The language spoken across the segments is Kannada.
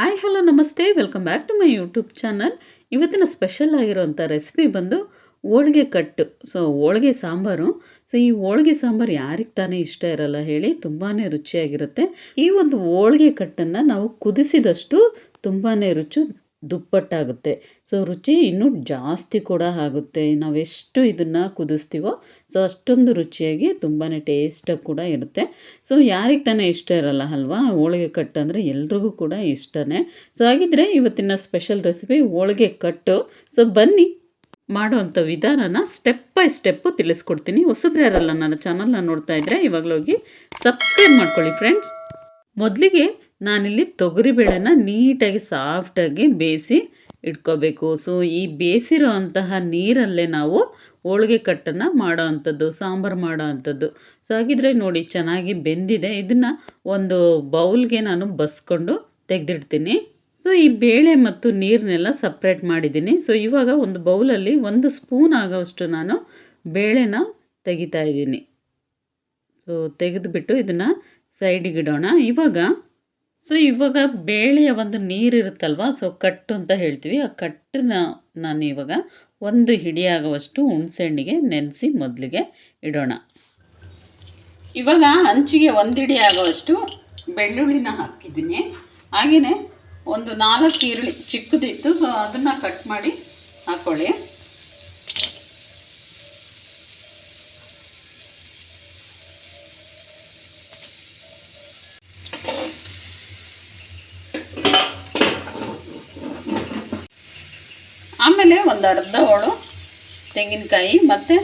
ಹಾಯ್, ಹಲೋ, ನಮಸ್ತೆ. Welcome back to my YouTube channel ಇವತ್ತಿನ ಸ್ಪೆಷಲ್ ಆಗಿರೋಂಥ ರೆಸಿಪಿ ಬಂದು ಹೋಳಿಗೆ ಕಟ್ಟು. ಸೊ ಹೋಳಿಗೆ ಸಾಂಬಾರು. ಸೊ ಈ ಹೋಳಿಗೆ ಸಾಂಬಾರು ಯಾರಿಗೆ ತಾನೇ ಇಷ್ಟ ಇರಲ್ಲ ಹೇಳಿ ತುಂಬಾ ರುಚಿಯಾಗಿರುತ್ತೆ. ಈ ಒಂದು ಹೋಳಿಗೆ ಕಟ್ಟನ್ನು ನಾವು ಕುದಿಸಿದಷ್ಟು ತುಂಬಾ ರುಚಿ ದುಪ್ಪಟ್ಟಾಗುತ್ತೆ. ಸೊ ರುಚಿ ಇನ್ನೂ ಜಾಸ್ತಿ ಕೂಡ ಆಗುತ್ತೆ. ನಾವೆಷ್ಟು ಇದನ್ನು ಕುದಿಸ್ತೀವೋ ಸೊ ಅಷ್ಟೊಂದು ರುಚಿಯಾಗಿ ತುಂಬಾ ಟೇಸ್ಟಾಗಿ ಕೂಡ ಇರುತ್ತೆ. ಸೊ ಯಾರಿಗೆ ತಾನೇ ಇಷ್ಟ ಇರಲ್ಲ ಅಲ್ವಾ? ಹೋಳಿಗೆ ಕಟ್ಟು ಅಂದರೆ ಎಲ್ರಿಗೂ ಕೂಡ ಇಷ್ಟನೇ. ಸೊ ಹಾಗಿದ್ರೆ ಇವತ್ತಿನ ಸ್ಪೆಷಲ್ ರೆಸಿಪಿ ಹೋಳಿಗೆ ಕಟ್ಟು. ಸೊ ಬನ್ನಿ ಮಾಡುವಂಥ ವಿಧಾನನ ಸ್ಟೆಪ್ ಬೈ ಸ್ಟೆಪ್ಪು ತಿಳಿಸ್ಕೊಡ್ತೀನಿ. ಹೊಸಬ್ರು ಯಾರಲ್ಲ ನನ್ನ ಚಾನಲ್ನ ನೋಡ್ತಾ ಇದ್ದರೆ ಇವಾಗಲೋಗಿ ಸಬ್ಸ್ಕ್ರೈಬ್ ಮಾಡ್ಕೊಳ್ಳಿ ಫ್ರೆಂಡ್ಸ್ ಮೊದಲಿಗೆ ನಾನಿಲ್ಲಿ ತೊಗರಿಬೇಳೆನ ನೀಟಾಗಿ ಸಾಫ್ಟಾಗಿ ಬೇಯಿಸಿ ಇಟ್ಕೋಬೇಕು. ಸೊ ಈ ಬೇಯಿಸಿರೋ ಅಂತಹ ನೀರಲ್ಲೇ ನಾವು ಹೋಳಿಗೆ ಕಟ್ಟನ್ನು ಮಾಡೋ ಅಂಥದ್ದು, ಸಾಂಬಾರು ಮಾಡೋ ಅಂಥದ್ದು. ಸೊ ಹಾಗಿದ್ರೆ ನೋಡಿ ಚೆನ್ನಾಗಿ ಬೆಂದಿದೆ. ಇದನ್ನು ಒಂದು ಬೌಲ್ಗೆ ನಾನು ಬಸ್ಕೊಂಡು ತೆಗೆದಿಡ್ತೀನಿ. ಸೊ ಈ ಬೇಳೆ ಮತ್ತು ನೀರನ್ನೆಲ್ಲ ಸಪ್ರೇಟ್ ಮಾಡಿದ್ದೀನಿ. ಸೊ ಇವಾಗ ಒಂದು ಬೌಲಲ್ಲಿ ಒಂದು ಸ್ಪೂನ್ ಆಗೋವಷ್ಟು ನಾನು ಬೇಳೆನ ತೆಗಿತಾ ಇದ್ದೀನಿ. ಸೊ ತೆಗೆದುಬಿಟ್ಟು ಇದನ್ನು ಸೈಡಿಗಿಡೋಣ. ಇವಾಗ ಸೊ ಇವಾಗ ಬೇಳೆಯ ಒಂದು ನೀರಿರುತ್ತಲ್ವ ಸೊ ಕಟ್ಟು ಅಂತ ಹೇಳ್ತೀವಿ. ಆ ಕಟ್ಟನ್ನ ನಾನು ಇವಾಗ ಒಂದು ಹಿಡಿಯಾಗುವಷ್ಟು ಹುಣಸೆಹಣ್ಣಿಗೆ ನೆನೆಸಿ ಮೊದಲಿಗೆ ಇಡೋಣ. ಇವಾಗ ಹಂಚಿಗೆ ಒಂದು ಹಿಡಿ ಬೆಳ್ಳುಳ್ಳಿನ ಹಾಕಿದ್ದೀನಿ. ಹಾಗೆಯೇ ಒಂದು ನಾಲ್ಕು ಈರುಳ್ಳಿ ಚಿಕ್ಕದಿತ್ತು. ಸೊ ಅದನ್ನು ಕಟ್ ಮಾಡಿ ಹಾಕ್ಕೊಳ್ಳಿ ಆಮೇಲೆ ಒಂದು ಅರ್ಧ ಹೋಳು ತೆಂಗಿನಕಾಯಿ ಮತ್ತು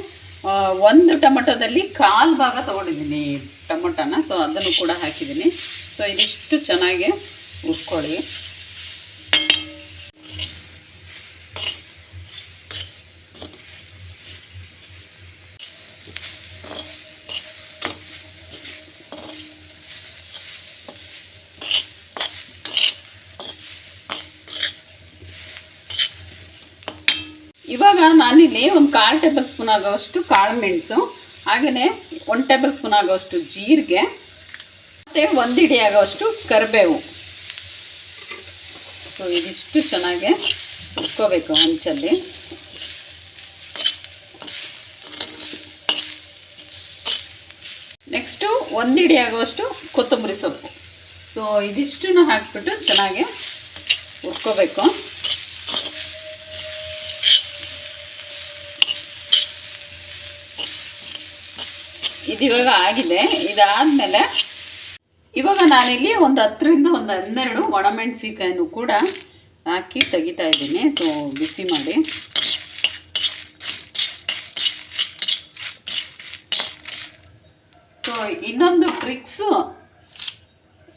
ಒಂದು ಟೊಮೊಟೊದಲ್ಲಿ ಕಾಲು ಭಾಗ ತೊಗೊಂಡಿದ್ದೀನಿ ಟೊಮೊಟೊನ. ಸೊ ಅದನ್ನು ಕೂಡ ಹಾಕಿದ್ದೀನಿ. ಸೊ ಇದಿಷ್ಟು ಚೆನ್ನಾಗಿ ಉಟ್ಕೊಳ್ಳಿ ಇವಾಗ ನಾನಿಲ್ಲಿ ಒಂದು ಕಾಲು ಟೇಬಲ್ ಸ್ಪೂನ್ ಆಗೋವಷ್ಟು ಕಾಳು ಮೆಣಸು ಹಾಗೆಯೇ ಒಂದು ಟೇಬಲ್ ಸ್ಪೂನ್ ಆಗೋವಷ್ಟು ಜೀರಿಗೆ, ಮತ್ತು ಒಂದು ಆಗೋವಷ್ಟು ಕರಿಬೇವು. ಸೊ, ಇದಿಷ್ಟು ಚೆನ್ನಾಗಿ ಉಟ್ಕೋಬೇಕು ಹಂಚಲ್ಲಿ ನೆಕ್ಸ್ಟು ಒಂದು ಹಿಡಿ ಆಗುವಷ್ಟು ಕೊತ್ತಂಬರಿ ಸೊಪ್ಪು. ಸೊ, ಇದಿಷ್ಟನ್ನು ಹಾಕ್ಬಿಟ್ಟು ಚೆನ್ನಾಗಿ ಉಟ್ಕೋಬೇಕು ಇದಿವಾಗ ಆಗಿದೆ. ಇದಾದಮೇಲೆ ಇವಾಗ ನಾನಿಲ್ಲಿ ಒಂದು ಹತ್ತರಿಂದ ಒಂದು ಹನ್ನೆರಡು ಒಣಮೆಣಸಿಕಾಯನ್ನು ಕೂಡ ಹಾಕಿ ತೆಗಿತಾ ಇದ್ದೀನಿ. ಸೊ ಬಿಸಿ ಮಾಡಿ. ಸೊ ಇನ್ನೊಂದು ಟ್ರಿಕ್ಸು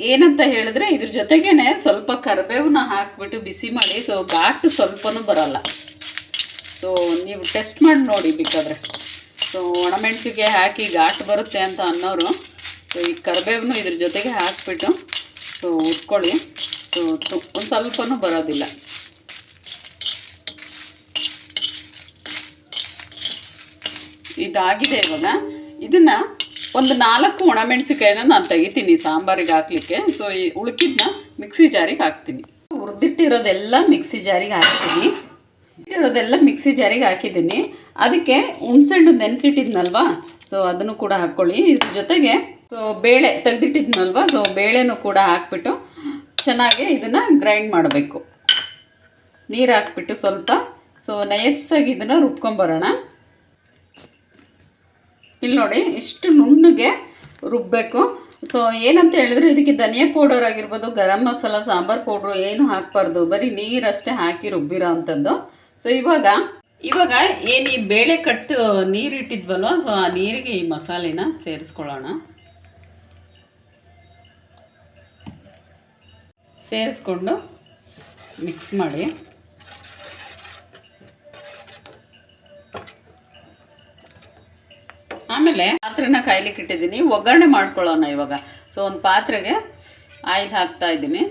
ಏನಂತ ಹೇಳಿದ್ರೆ ಇದ್ರ ಜೊತೆಗೇನೆ ಸ್ವಲ್ಪ ಕರಿಬೇವನ್ನ ಹಾಕ್ಬಿಟ್ಟು ಬಿಸಿ ಮಾಡಿ. ಸೊ ಘಾಟು ಸ್ವಲ್ಪನೂ ಬರಲ್ಲ. ಸೊ ನೀವು ಟೆಸ್ಟ್ ಮಾಡಿ ನೋಡಿ ಬೇಕಾದ್ರೆ. ಸೊ ಒಣಮೆಣಸಿಗೆ ಹಾಕಿ ಘಾಟ್ ಬರುತ್ತೆ ಅಂತ ಅನ್ನೋರು, ಸೊ ಈ ಕರಿಬೇವನು ಇದ್ರ ಜೊತೆಗೆ ಹಾಕ್ಬಿಟ್ಟು, ಸೊ ಉಟ್ಕೊಳ್ಳಿ. ಸೊ ಒಂದು ಸ್ವಲ್ಪನೂ ಬರೋದಿಲ್ಲ. ಇದಾಗಿದೆ ಇವಾಗ. ಇದನ್ನು ಒಂದು ನಾಲ್ಕು ಒಣಮೆಣಸಿಕಾಯಿನ ನಾನು ತೆಗಿತೀನಿ ಸಾಂಬಾರಿಗೆ ಹಾಕ್ಲಿಕ್ಕೆ. ಸೊ ಈ ಉಳುಕಿದ್ನ ಮಿಕ್ಸಿ ಜಾರಿಗೆ ಹಾಕ್ತೀನಿ. ಹುರಿದಿಟ್ಟಿರೋದೆಲ್ಲ ಮಿಕ್ಸಿ ಜಾರಿಗೆ ಹಾಕ್ತೀನಿ. ಇರೋದೆಲ್ಲ ಮಿಕ್ಸಿ ಜಾರಿಗೆ ಹಾಕಿದ್ದೀನಿ. ಅದಕ್ಕೆ ಹುಣ್ಸೆಹಣ್ಣು ನೆನೆಸಿಟ್ಟಿದ್ನಲ್ವಾ? ಸೊ ಅದನ್ನು ಕೂಡ ಹಾಕ್ಕೊಳ್ಳಿ. ಇದ್ರ ಜೊತೆಗೆ ಸೊ ಬೇಳೆ ತೆಗೆದಿಟ್ಟಿದ್ನಲ್ವಾ? ಸೊ ಬೇಳೆನೂ ಕೂಡ ಹಾಕ್ಬಿಟ್ಟು ಚೆನ್ನಾಗಿ ಇದನ್ನು ಗ್ರೈಂಡ್ ಮಾಡಬೇಕು. ನೀರು ಹಾಕ್ಬಿಟ್ಟು ಸ್ವಲ್ಪ ಸೊ ನಯಸ್ಸಾಗಿ ಇದನ್ನು ರುಬ್ಕೊಂಬರೋಣ. ಇಲ್ಲಿ ನೋಡಿ, ಇಷ್ಟು ನುಣ್ಣಗೆ ರುಬ್ಬಬೇಕು ಸೊ ಏನಂತ ಹೇಳಿದ್ರೆ ಇದಕ್ಕೆ ಧನಿಯಾ ಪೌಡರ್ ಆಗಿರ್ಬೋದು, ಗರಂ ಮಸಾಲ, ಸಾಂಬಾರು ಪೌಡ್ರು ಏನು ಹಾಕ್ಬಾರ್ದು. ಬರೀ ನೀರಷ್ಟೇ ಹಾಕಿ ರುಬ್ಬಿರೋ ಅಂಥದ್ದು. ಸೊ ಇವಾಗ ಇವಾಗ ಏನು ಈ ಬೇಳೆ ಕಟ್ಟು ನೀರಿಟ್ಟಿದ್ವಲ್ವ ಸೊ ಆ ನೀರಿಗೆ ಈ ಮಸಾಲೆನ ಸೇರಿಸ್ಕೊಳ್ಳೋಣ. ಸೇರಿಸ್ಕೊಂಡು ಮಿಕ್ಸ್ ಮಾಡಿ. ಆಮೇಲೆ ಪಾತ್ರೆನ ಕಾಯ್ಲಿಕ್ಕೆ ಇಟ್ಟಿದ್ದೀನಿ. ಒಗ್ಗರಣೆ ಮಾಡ್ಕೊಳ್ಳೋಣ ಇವಾಗ. ಸೊ ಒಂದು ಪಾತ್ರೆಗೆ ಆಯಿಲ್ ಹಾಕ್ತಾ ಇದ್ದೀನಿ.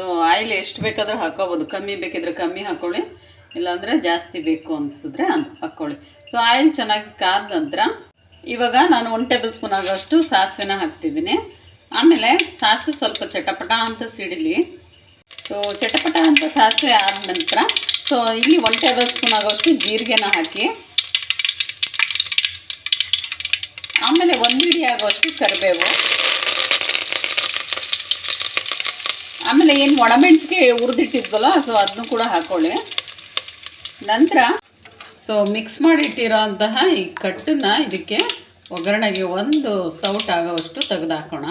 ಸೊ ಆಯಿಲ್ ಎಷ್ಟು ಬೇಕಾದರೂ ಹಾಕೋಬೋದು. ಕಮ್ಮಿ ಬೇಕಿದ್ರೆ ಕಮ್ಮಿ ಹಾಕ್ಕೊಳ್ಳಿ ಇಲ್ಲಾಂದರೆ ಜಾಸ್ತಿ ಬೇಕು ಅನಿಸಿದ್ರೆ ಹಾಕ್ಕೊಳ್ಳಿ ಸೊ ಆಯಿಲ್ ಚೆನ್ನಾಗಿ ಕಾದ ನಂತರ ಇವಾಗ ನಾನು ಒಂದು ಟೇಬಲ್ ಸ್ಪೂನ್ ಆಗೋಷ್ಟು ಸಾಸಿವೆನ ಹಾಕ್ತಿದ್ದೀನಿ. ಆಮೇಲೆ ಸಾಸಿವೆ ಸ್ವಲ್ಪ ಚಟಪಟ ಅಂತ ಸಿಡಿಲಿ. ಸೊ ಚಟಪಟ ಅಂತ ಸಾಸಿವೆ ಆದ ನಂತರ ಸೊ ಇಲ್ಲಿ ಒನ್ ಟೇಬಲ್ ಸ್ಪೂನ್ ಆಗೋಷ್ಟು ಜೀರಿಗೆನ ಹಾಕಿ. ಆಮೇಲೆ ಒಂದು ಹಿಡಿ ಆಗೋಷ್ಟು ಕರಿಬೇವು. ಆಮೇಲೆ ಏನು ಒಣಮೆಣಸಿಗೆ ಹುರಿದಿಟ್ಟಿದ್ವಲ್ಲ ಸೊ ಅದನ್ನು ಕೂಡ ಹಾಕೊಳ್ಳಿ. ನಂತರ ಸೊ ಮಿಕ್ಸ್ ಮಾಡಿಟ್ಟಿರೋ ಅಂತಹ ಈ ಕಟ್ಟನ್ನ ಇದಕ್ಕೆ ಒಗ್ಗರಣೆಗೆ ಒಂದು ಸೌಟ್ ಆಗೋವಷ್ಟು ತೆಗೆದು ಹಾಕೋಣ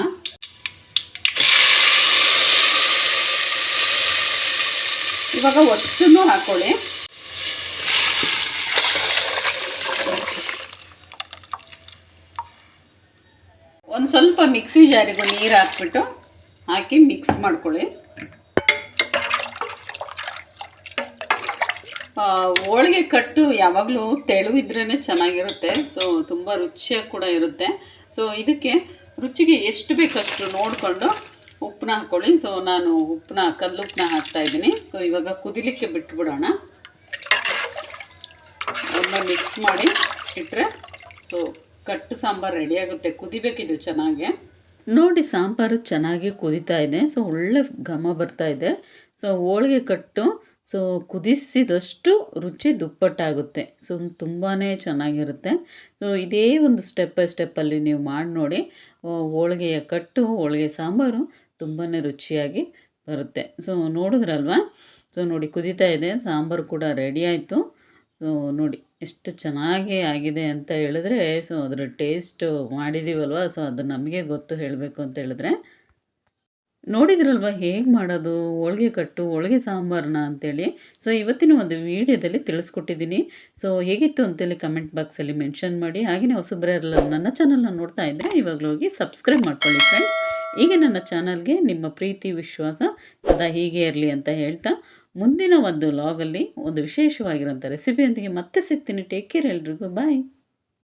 ಇವಾಗ ಅಷ್ಟನ್ನು ಹಾಕೊಳ್ಳಿ. ಒಂದು ಸ್ವಲ್ಪ ಮಿಕ್ಸಿ ಜಾರಿಗೂ ನೀರು ಹಾಕ್ಬಿಟ್ಟು ಹಾಕಿ ಮಿಕ್ಸ್ ಮಾಡ್ಕೊಳ್ಳಿ. ಹೋಳಿಗೆ ಕಟ್ಟು ಯಾವಾಗಲೂ ತೆಳುವಿದ್ರೇ ಚೆನ್ನಾಗಿರುತ್ತೆ. ಸೊ ತುಂಬ ರುಚಿಯಾಗಿ ಕೂಡ ಇರುತ್ತೆ. ಸೊ ಇದಕ್ಕೆ ರುಚಿಗೆ ಎಷ್ಟು ಬೇಕಷ್ಟು ನೋಡಿಕೊಂಡು ಉಪ್ಪನ್ನ ಹಾಕ್ಕೊಳ್ಳಿ ಸೊ ನಾನು ಉಪ್ಪನ್ನ ಕಲ್ಲುಪ್ಪನ್ನ ಹಾಕ್ತಾ ಇದ್ದೀನಿ. ಸೊ ಇವಾಗ ಕುದಿಲಿಕ್ಕೆ ಬಿಟ್ಬಿಡೋಣ. ಅದನ್ನ ಮಿಕ್ಸ್ ಮಾಡಿ ಇಟ್ಟರೆ ಸೊ ಕಟ್ಟು ಸಾಂಬಾರು ರೆಡಿಯಾಗುತ್ತೆ ಕುದಿಬೇಕಿದು ಚೆನ್ನಾಗಿ. ನೋಡಿ ಸಾಂಬಾರು ಚೆನ್ನಾಗಿ ಕುದಿತಾ ಇದೆ. ಸೊ, ಒಳ್ಳೆ ಘಮ ಬರ್ತಾ ಇದೆ. ಸೊ, ಹೋಳಿಗೆ ಕಟ್ಟು, ಸೊ, ಕುದಿಸಿದಷ್ಟು ರುಚಿ ದುಪ್ಪಟ್ಟಾಗುತ್ತೆ. ಸೊ ತುಂಬಾ ಚೆನ್ನಾಗಿರುತ್ತೆ. ಸೊ, ಇದೇ ಒಂದು ಸ್ಟೆಪ್ ಬೈ ಸ್ಟೆಪ್ಪಲ್ಲಿ ನೀವು ಮಾಡಿ ನೋಡಿ ಹೋಳಿಗೆಯ ಕಟ್ಟು, ಹೋಳಿಗೆ ಸಾಂಬಾರು ತುಂಬಾ ರುಚಿಯಾಗಿ ಬರುತ್ತೆ. ಸೊ, ನೋಡಿದ್ರಲ್ವಾ? ಸೊ, ನೋಡಿ ಕುದೀತಾ ಇದೆ. ಸಾಂಬಾರು ಕೂಡ ರೆಡಿ ಆಯಿತು. ಸೊ, ನೋಡಿ. ಎಷ್ಟು ಚೆನ್ನಾಗಿ ಆಗಿದೆ ಅಂತ ಹೇಳಿದ್ರೆ ಸೊ ಅದರ ಟೇಸ್ಟ್ ಮಾಡಿದ್ದೀವಲ್ವ ಸೊ ಅದು ನಮಗೆ ಗೊತ್ತು ಹೇಳಬೇಕು ಅಂತ ಹೇಳಿದ್ರೆ. ನೋಡಿದ್ರಲ್ವ ಹೇಗೆ ಮಾಡೋದು? ಹೋಳಿಗೆ ಕಟ್ಟು, ಹೋಳಿಗೆ ಸಾಂಬಾರನ್ನ ಅಂತೇಳಿ. ಸೊ ಇವತ್ತಿನ ಒಂದು ವಿಡಿಯೋದಲ್ಲಿ ತಿಳಿಸ್ಕೊಟ್ಟಿದ್ದೀನಿ. ಸೊ ಹೇಗಿತ್ತು ಅಂತೇಳಿ ಕಮೆಂಟ್ ಬಾಕ್ಸಲ್ಲಿ ಮೆನ್ಷನ್ ಮಾಡಿ. ಹಾಗೆಯೇ ಹೊಸಬ್ರೆಲ್ಲ ನನ್ನ ಚಾನಲ್ನ ನೋಡ್ತಾ ಇದ್ದರೆ ಇವಾಗಲೂ ಹೋಗಿ ಸಬ್ಸ್ಕ್ರೈಬ್ ಮಾಡ್ಕೊಳ್ಳಿ ಫ್ರೆಂಡ್ಸ್ ಈಗ ನನ್ನ ಚಾನಲ್ಗೆ ನಿಮ್ಮ ಪ್ರೀತಿ, ವಿಶ್ವಾಸ ಸದಾ ಹೀಗೆ ಇರಲಿ ಅಂತ ಹೇಳ್ತಾ ಮುಂದಿನ ಒಂದು ಲಾಗಲ್ಲಿ ಒಂದು ವಿಶೇಷವಾಗಿರುವಂಥ ರೆಸಿಪಿಯೊಂದಿಗೆ ಮತ್ತೆ ಸಿಗ್ತೀನಿ. ಟೇಕ್ ಕೇರ್ ಎಲ್ರಿಗೂ. ಬಾಯ್